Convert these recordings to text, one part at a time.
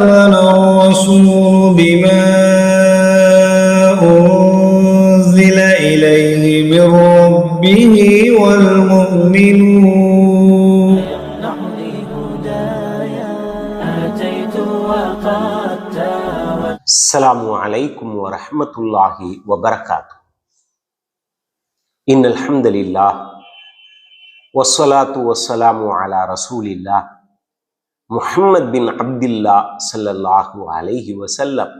الرسول بما أنزل إليه من ربه والمؤمنون السلام عليكم ورحمة الله وبركاته. إن الحمد لله والصلاة والسلام على رسول الله முஹம்மத் பின் அப்துல்லா சல்லல்லாஹு அலைஹி வசல்லம்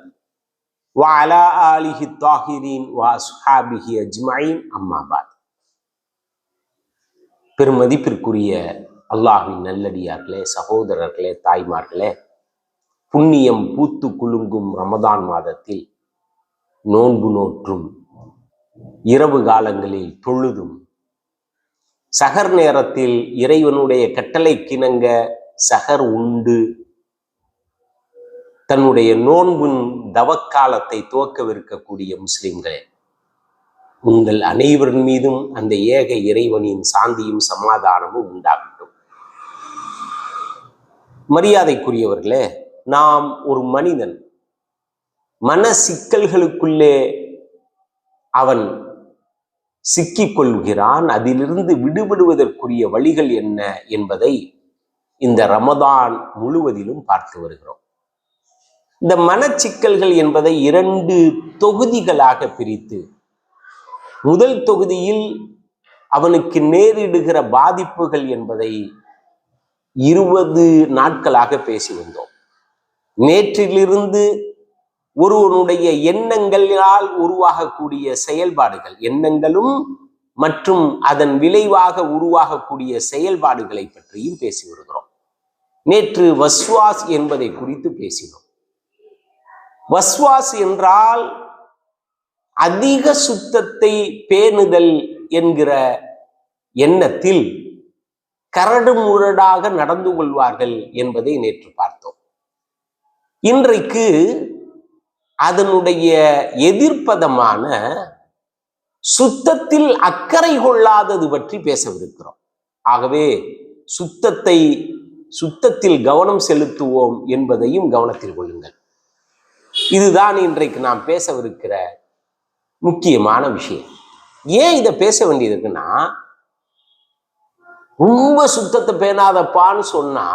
வாலா ஆலிஹி தாஹிரீன் வா சுஹாபிஹி அஜ்மாயின் அம்மாபாத் பெருமதிப்பிற்குரிய அல்லாஹின் நல்லடியார்களே சகோதரர்களே தாய்மார்களே புண்ணியம் பூத்து குலுங்கும் ரமதான் மாதத்தில் நோன்பு நோற்றும் இரவு காலங்களில் தொழுதும் சகர் நேரத்தில் இறைவனுடைய கட்டளை கிணங்க சகர் உண்டு. தன்னுடைய நோன்பின் தவக்காலத்தை துவக்கவிருக்கக்கூடிய முஸ்லிம்களே உங்கள் அனைவரின் மீதும் அந்த ஏக இறைவனின் சாந்தியும் சமாதானமும் உண்டாகட்டும். மரியாதைக்குரியவர்களே நாம் ஒரு மனிதன் மன சிக்கல்களுக்குள்ளே அவன் சிக்கிக் கொள்கிறான் அதிலிருந்து விடுபடுவதற்குரிய வழிகள் என்ன என்பதை இந்த ரமதான் முழுவதிலும் பார்த்து வருகிறோம். இந்த மனச்சிக்கல்கள் என்பதை இரண்டு தொகுதிகளாக பிரித்து முதல் தொகுதியில் அவனுக்கு நேரிடுகிற பாதிப்புகள் என்பதை இருபது நாட்களாக பேசி வந்தோம். நேற்றிலிருந்து ஒருவனுடைய எண்ணங்களால் உருவாகக்கூடிய செயல்பாடுகள் எண்ணங்களும் மற்றும் அதன் விளைவாக உருவாகக்கூடிய செயல்பாடுகளை பற்றியும் பேசி வருகிறோம். நேற்று வஸ்வாஸ் என்பதை குறித்து பேசினோம். வஸ்வாஸ் என்றால் அதிக சுத்தத்தை பேணுதல் என்கிற எண்ணத்தில் கரடு முரடாக நடந்து கொள்வார்கள் என்பதை நேற்று பார்த்தோம். இன்றைக்கு அதனுடைய எதிர்ப்பதமான சுத்தத்தில் அக்கறை கொள்ளாதது பற்றி பேசவிருக்கிறோம். ஆகவே சுத்தத்தை சுத்தத்தில் கவனம் செலுத்துவோம் என்பதையும் கவனத்தில் கொள்ளுங்கள். இதுதான் இன்றைக்கு நாம் பேசவிருக்கிற முக்கியமான விஷயம். ஏன் இதை பேச வேண்டியது இருக்குன்னா ரொம்ப சுத்தத்தை பேணாதப்பான்னு சொன்னா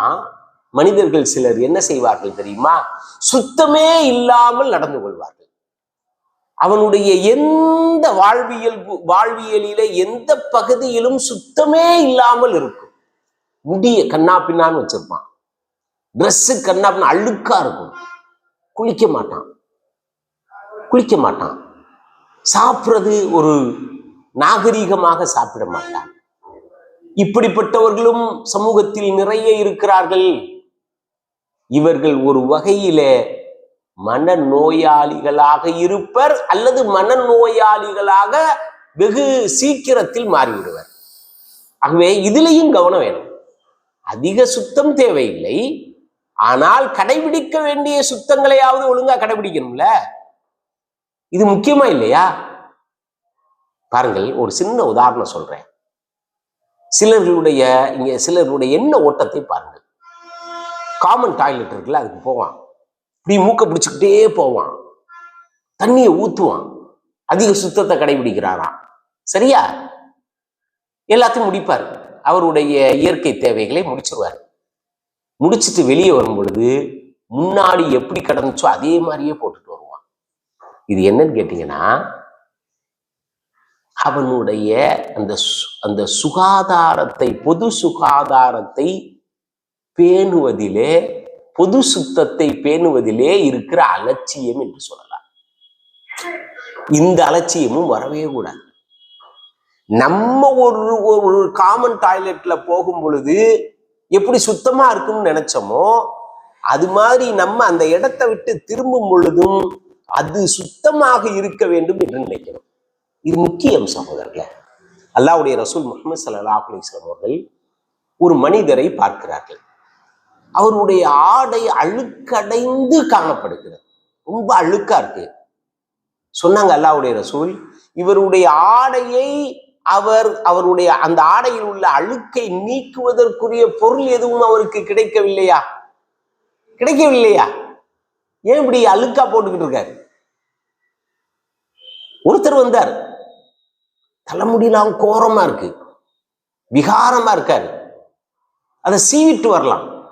மனிதர்கள் சிலர் என்ன செய்வார்கள் தெரியுமா? சுத்தமே இல்லாமல் நடந்து கொள்வார்கள். அவனுடைய எந்த வாழ்வியல் வாழ்வியலில எந்த பகுதியிலும் சுத்தமே இல்லாமல் இருக்கும். முடிய கண்ணா பின்னான்னு வச்சிருப்பான். ட்ரெஸ்ஸு கண்ணா பின்னா அழுக்கா இருக்கும். குளிக்க மாட்டான். குளிக்க மாட்டான். சாப்பிட்றது ஒரு நாகரீகமாக சாப்பிட மாட்டான். இப்படிப்பட்டவர்களும் சமூகத்தில் நிறைய இருக்கிறார்கள். இவர்கள் ஒரு வகையிலே மனநோயாளிகளாக இருப்பர் அல்லது மனநோயாளிகளாக வெகு சீக்கிரத்தில் மாறிவிடுவர். ஆகவே இதுலேயும் கவனம் வேணும். அதிக சுத்தம் தேவையில்லை. ஆனால் கடைபிடிக்க வேண்டிய சுத்தங்களையாவது ஒழுங்கா கடைபிடிக்கணும்ல? இது முக்கியமா இல்லையா? பாருங்கள் ஒரு சின்ன உதாரணம் சொல்றேன். சிலர்களுடைய இங்க சிலருடைய என்ன ஓட்டத்தை பாருங்கள். காமன் டாய்லெட் இருக்குல்ல அதுக்கு போவான். இப்படி மூக்க பிடிச்சிக்கிட்டே போவான். தண்ணியை ஊத்துவான். அதிக சுத்தத்தை கடைபிடிக்கிறாராம். சரியா? எல்லாத்தையும் முடிப்பார். அவருடைய இயற்கை தேவைகளை முடிச்சிருவார். முடிச்சிட்டு வெளியே வரும் பொழுது முன்னாடி எப்படி கிடந்துச்சோ அதே மாதிரியே போட்டுட்டு வருவான். இது என்னன்னு கேட்டீங்கன்னா அவனுடைய அந்த சு- அந்த சுகாதாரத்தை பொது சுகாதாரத்தை பேணுவதிலே பொது சுத்தத்தை பேணுவதிலே இருக்கிற அலட்சியம் என்று சொல்லலாம். இந்த அலட்சியமும் வரவே கூடாது. நம்ம ஒரு ஒரு காமன் டாய்லெட்ல போகும் பொழுது எப்படி சுத்தமா இருக்கும்னு நினைச்சோமோ அது மாதிரி நம்ம அந்த இடத்தை விட்டு திரும்பும் பொழுதும் அது சுத்தமாக இருக்க வேண்டும் என்று நினைக்கிறோம். இது முக்கியம் சகோதரர்களே அல்லாவுடைய ரசூல் முகமது சல்லா அலிஸ்லாம் அவர்கள் ஒரு மனிதரை பார்க்கிறார்கள். அவருடைய ஆடை அழுக்கடைந்து காணப்படுகிறது. ரொம்ப அழுக்கா இருக்கு. சொன்னாங்க அல்லாவுடைய ரசூல் இவருடைய ஆடையை அவர் அவருடைய அந்த ஆடையில் உள்ள அழுக்கை நீக்குவதற்குரிய பொருள் எதுவும் அவருக்கு கிடைக்கவில்லையா? கிடைக்கவில்லையா? ஏன் இப்படி அழுக்கா போட்டுக்கிட்டு இருக்காரு? ஒருத்தர் வந்தார். தலைமுடியெல்லாம் கோரமா இருக்கு. விகாரமா இருக்காரு. அதை சீவிட்டு வரலாம்.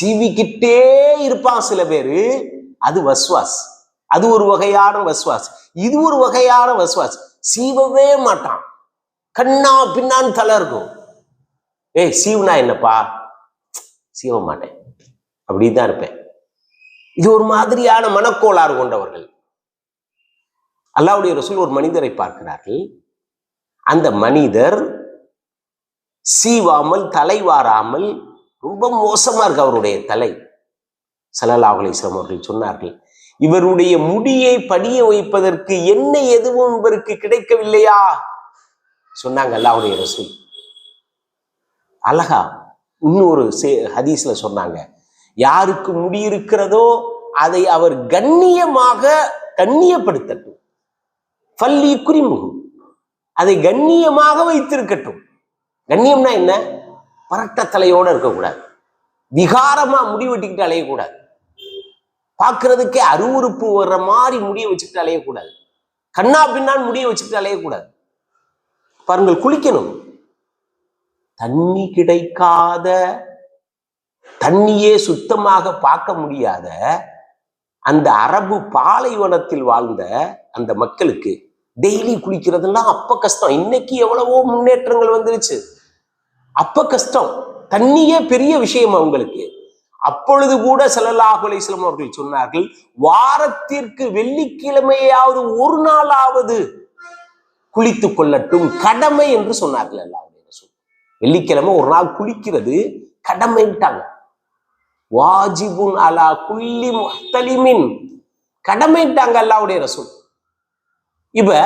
சீவிக்கிட்டே இருப்பான் சில பேரு. அது வஸ்வாஸ். அது ஒரு வகையான வஸ்வாஸ். இது ஒரு வகையான வஸ்வாஸ். சீவவே மாட்டான். கண்ணா பின்னான்னு தலை இருக்கும். ஏய் சீவுனா என்னப்பா? சீவ மாட்டேன். அப்படிதான் இருப்பேன். இது ஒரு மாதிரியான மனக்கோளாறு கொண்டவர்கள். அல்லாவுடைய ரசூல் ஒரு மனிதரை பார்க்கிறார்கள். அந்த மனிதர் சீவாமல் தலை வாராமல் ரொம்ப மோசமா இருக்கு அவருடைய தலை. சல்லல்லாஹு அவர்கள் சொன்னார்கள் இவருடைய முடியை படிய வைப்பதற்கு என்ன எதுவும் இவருக்கு கிடைக்கவில்லையா? சொன்னாங்க அவருடைய ரசூல். அழகா இன்னொரு சே- ஹதீஸ்ல சொன்னாங்க. யாருக்கு முடி இருக்கிறதோ அதை அவர் கண்ணியமாக கண்ணியப்படுத்தட்டும். பள்ளி குறிமுகம் அதை கண்ணியமாக வைத்திருக்கட்டும். கண்ணியம்னா என்ன? பரட்ட தலையோட இருக்கக்கூடாது. விகாரமா முடி வெட்டிக்கிட்டு அலையக்கூடாது. பார்க்கறதுக்கே அருவருப்பு வர்ற மாதிரி முடிய வச்சுக்கிட்டு அலையக்கூடாது. கண்ணா பின்னால் முடிய வச்சுக்கிட்டு அலையக்கூடாது. பாருங்கள் குளிக்கணும். தண்ணி கிடைக்காத தண்ணியே சுத்தமாக பார்க்க முடியாத அந்த அரபு பாலைவனத்தில் வாழ்ந்த அந்த மக்களுக்கு டெய்லி குளிக்கிறதுலாம் அப்ப கஷ்டம். இன்னைக்கு எவ்வளவோ முன்னேற்றங்கள் வந்துருச்சு. அப்ப கஷ்டம். தண்ணியே பெரிய விஷயம் அவங்களுக்கு. அப்பொழுது கூட ஸல்லல்லாஹு அலைஹி அவர்கள் சொன்னார்கள் வாரத்திற்கு வெள்ளிக்கிழமையாவது ஒரு நாளாவது குளித்துக் கொள்ளட்டும் கடமை என்று சொன்னார்கள் அல்லாவுடைய ரசூல். வெள்ளிக்கிழமை ஒரு நாள் குளிக்கிறது கடமைட்டாங்க வாஜிபுன் அலா குல்லி முஹ்தலிமின். கடமைட்டாங்க அல்லாவுடைய ரசூல். இப்ப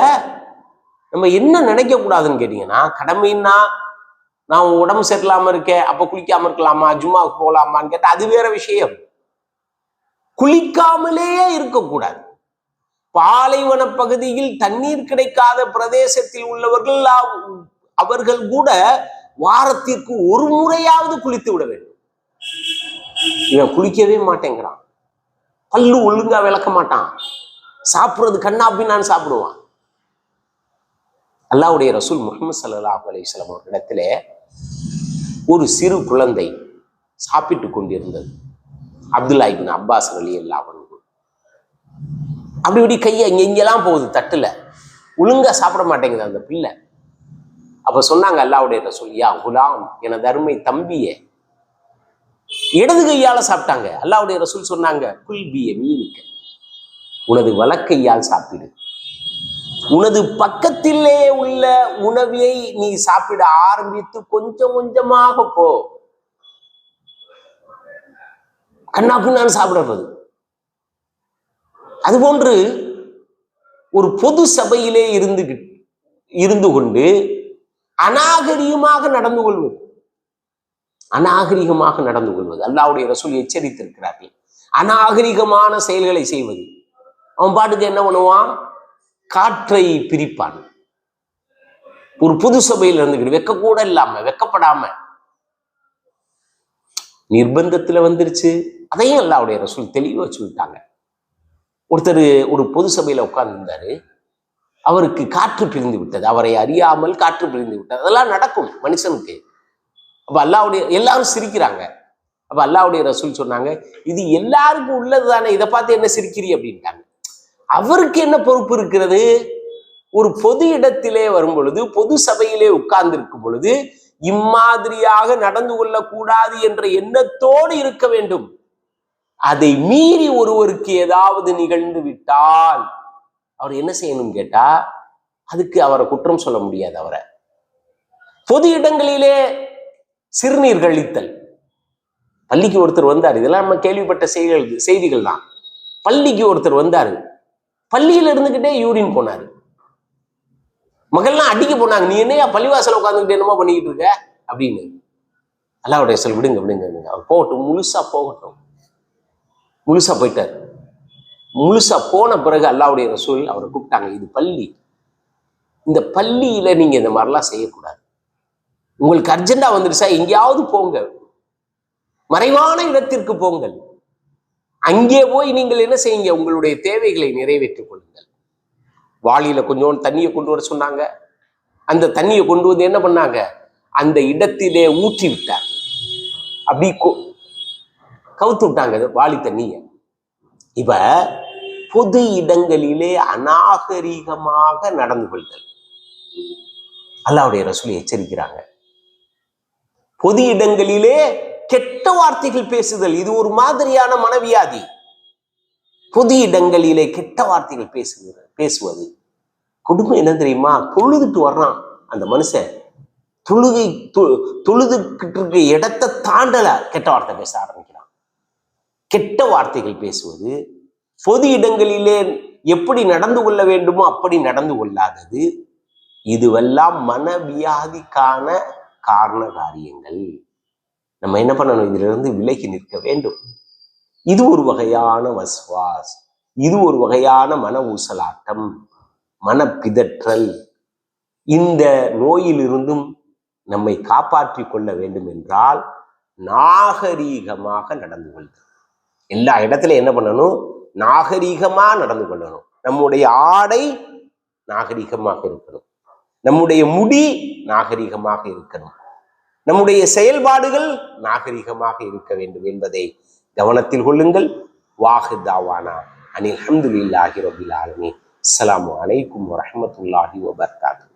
நம்ம என்ன நினைக்க கூடாதுன்னு கேட்டீங்கன்னா கடமைன்னா நான் உடம்பு சரியில்லாம இருக்கேன் அப்ப குளிக்காம இருக்கலாமா ஜும்மாவுக்கு போகலாமான்னு கேட்டா அது வேற விஷயம். குளிக்காமலேயே இருக்கக்கூடாது. பாலைவன பகுதியில் தண்ணீர் கிடைக்காத பிரதேசத்தில் உள்ளவர்கள் அவர்கள் கூட வாரத்திற்கு ஒரு முறையாவது குளித்து விட வேண்டும். இவன் குளிக்கவே மாட்டேங்கிறான். பல்லு ஒழுங்கா விளக்க மாட்டான். சாப்பிடுறது கண்ணா நான் சாப்பிடுவான். அல்லாஹ்வுடைய ரசூல் முகமது ஸல்லல்லாஹு அலிஸ்லாம் ஒரு இடத்துல ஒரு சிறு குழந்தை சாப்பிட்டு கொண்டிருந்தது. அப்துல்லா இப்னு அப்பாஸ் அலி அல்லாவன் அப்படி இப்படி கையை இங்க இங்கெல்லாம் போகுது தட்டுல. ஒழுங்கா சாப்பிட மாட்டேங்குது அந்த பிள்ளை. அப்ப சொன்னாங்க அல்லாவுடைய ரசூல் யா குலாம் என தருமை தம்பியே. இடது கையால சாப்பிட்டாங்க. அல்லாவுடைய ரசூல் சொன்னாங்க குல்பிய மீனிக்க உனது வலக்கையால் சாப்பிடு. உனது பக்கத்திலே உள்ள உணவை நீ சாப்பிட ஆரம்பித்து கொஞ்சம் கொஞ்சமாக போ. கண்ணா நான் சாப்பிடுறது. அதுபோன்று ஒரு பொது சபையிலே இருந்து இருந்து கொண்டு அநாகரிகமாக நடந்து கொள்வது. அநாகரிகமாக நடந்து கொள்வது. அல்லாவுடைய ரசூல் எச்சரித்திருக்கிறார்கள். அநாகரிகமான செயல்களை செய்வது. அவன் பாட்டுக்கு என்ன பண்ணுவான்? காற்றை பிரிப்பான். ஒரு புது சபையில் இருந்துக்கிட்டு வெக்க கூட இல்லாம வெக்கப்படாம. நிர்பந்தத்துல வந்துருச்சு. அதையும் அல்லாவுடைய ரசூல் தெளிவா சொல்லிட்டாங்க. ஒருத்தர் ஒரு பொது சபையில உட்கார்ந்திருந்தாரு. அவருக்கு காற்று பிரிந்து விட்டது. அவரை அறியாமல் காற்று பிரிந்து விட்டது. அதெல்லாம் நடக்கும் மனுஷனுக்கு. அப்போ அல்லாவுடைய எல்லாரும் சிரிக்கிறாங்க. அப்போ அல்லாவுடைய ரசூல் சொன்னாங்க இது எல்லாருக்கும் உள்ளது தானே இதை பார்த்து என்ன சிரிக்கிறீ? அப்படின்ட்டாங்க. அவருக்கு என்ன பொறுப்பு இருக்கிறது? ஒரு பொது இடத்திலே வரும் பொழுது பொது சபையிலே உட்கார்ந்திருக்கும் பொழுது இம்மாதிரியாக நடந்து கொள்ளக்கூடாது என்ற எண்ணத்தோடு இருக்க வேண்டும். அதை மீறி ஒருவருக்கு ஏதாவது நிகழ்ந்து விட்டால் அவர் என்ன செய்யணும் கேட்டா அதுக்கு அவரை குற்றம் சொல்ல முடியாது அவரை. பொது இடங்களிலே சிறுநீர் கழித்தல் பள்ளிக்கு ஒருத்தர் வந்தார். இதெல்லாம் நம்ம கேள்விப்பட்ட செய்திகள் செய்திகள் தான். பள்ளிக்கு ஒருத்தர் வந்தாரு. பள்ளியில இருந்துகிட்டே யூரின் போனாரு. மகள்லாம் அடிக்க போனாங்க. நீ என்னையா பள்ளிவாசல உட்காந்துக்கிட்டு என்னமா பண்ணிக்கிட்டு இருக்க? அப்படின்னு. அல்லாவுடைய சொல் விடுங்க விடுங்க விடுங்க. அவர் போகட்டும் முழுசா போகட்டும். முழுசாக போயிட்டார். முழுசாக போன பிறகு அல்லாவுடைய ரசூல் அவரை கூப்பிட்டாங்க இது பள்ளி. இந்த பள்ளியில் நீங்கள் இந்த மாதிரிலாம் செய்யக்கூடாது. உங்களுக்கு அர்ஜெண்டாக வந்துடுச்சா எங்கேயாவது போங்க. மறைவான இடத்திற்கு போங்கள். அங்கே போய் நீங்கள் என்ன செய்யுங்க உங்களுடைய தேவைகளை நிறைவேற்றிக் கொள்ளுங்கள். வாளியில் கொஞ்சோண்டு தண்ணியை கொண்டு வர சொன்னாங்க. அந்த தண்ணியை கொண்டு வந்து என்ன பண்ணாங்க? அந்த இடத்திலே ஊற்றி விட்டார் அப்படி கவுத்து விட்டாங்க அது வாளி தண்ணிய. இப்ப பொது இடங்களிலே அநாகரீகமாக நடந்து கொள்தல். அல்லாவுடைய ரசூலை எச்சரிக்கிறாங்க. பொது இடங்களிலே கெட்ட வார்த்தைகள் பேசுதல் இது ஒரு மாதிரியான மனவியாதி. பொது இடங்களிலே கெட்ட வார்த்தைகள் பேசுகிற பேசுவது. குடும்பம் என்ன தெரியுமா? தொழுதுட்டு வர்றான் அந்த மனுஷன். தொழுகை தொ- தொழுதுகிட்டு இருக்க இடத்தை தாண்டல கெட்ட வார்த்தை பேச ஆரம்பிக்கிறான். கெட்ட வார்த்தைகள் பேசுவது பொது இடங்களிலே எப்படி நடந்து கொள்ள வேண்டுமோ அப்படி நடந்து கொள்ளாதது. இதுவெல்லாம் மனவியாதிக்கான காரண காரியங்கள். நம்ம என்ன பண்ணணும்? இதிலிருந்து விலகி நிற்க வேண்டும். இது ஒரு வகையான வஸ்வாஸ் இது ஒரு வகையான மன ஊசலாட்டம் மனப்பிதற்றல் இந்த நோயிலிருந்தும் நம்மை காப்பாற்றி கொள்ள வேண்டும் என்றால் நாகரீகமாக நடந்து கொள்கிறது. எல்லா இடத்துல என்ன பண்ணணும்? நாகரீகமாக நடந்து கொள்ளணும். நம்முடைய ஆடை நாகரீகமாக இருக்கணும். நம்முடைய முடி நாகரீகமாக இருக்கணும். நம்முடைய செயல்பாடுகள் நாகரீகமாக இருக்க வேண்டும் என்பதை கவனத்தில் கொள்ளுங்கள். வாஹு தாவானா. அனில் அஹமதுல்லாஹி ரபில் ஆலமீன். அஸ்ஸலாமு அலைக்கும் வபர்காத்து.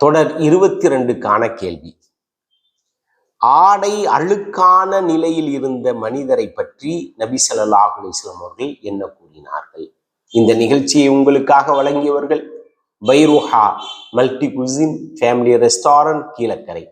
தொடர் இருபத்தி ரெண்டுக்கான கேள்வி. ஆடை அழுக்கான நிலையில் இருந்த மனிதரை பற்றி நபி ஸல்லல்லாஹு அலைஹி அவர்கள் என்ன கூறினார்கள்? இந்த நிகழ்ச்சியை உங்களுக்காக வழங்கியவர்கள் பைருஹா multi cuisine family restaurant Keelakarai.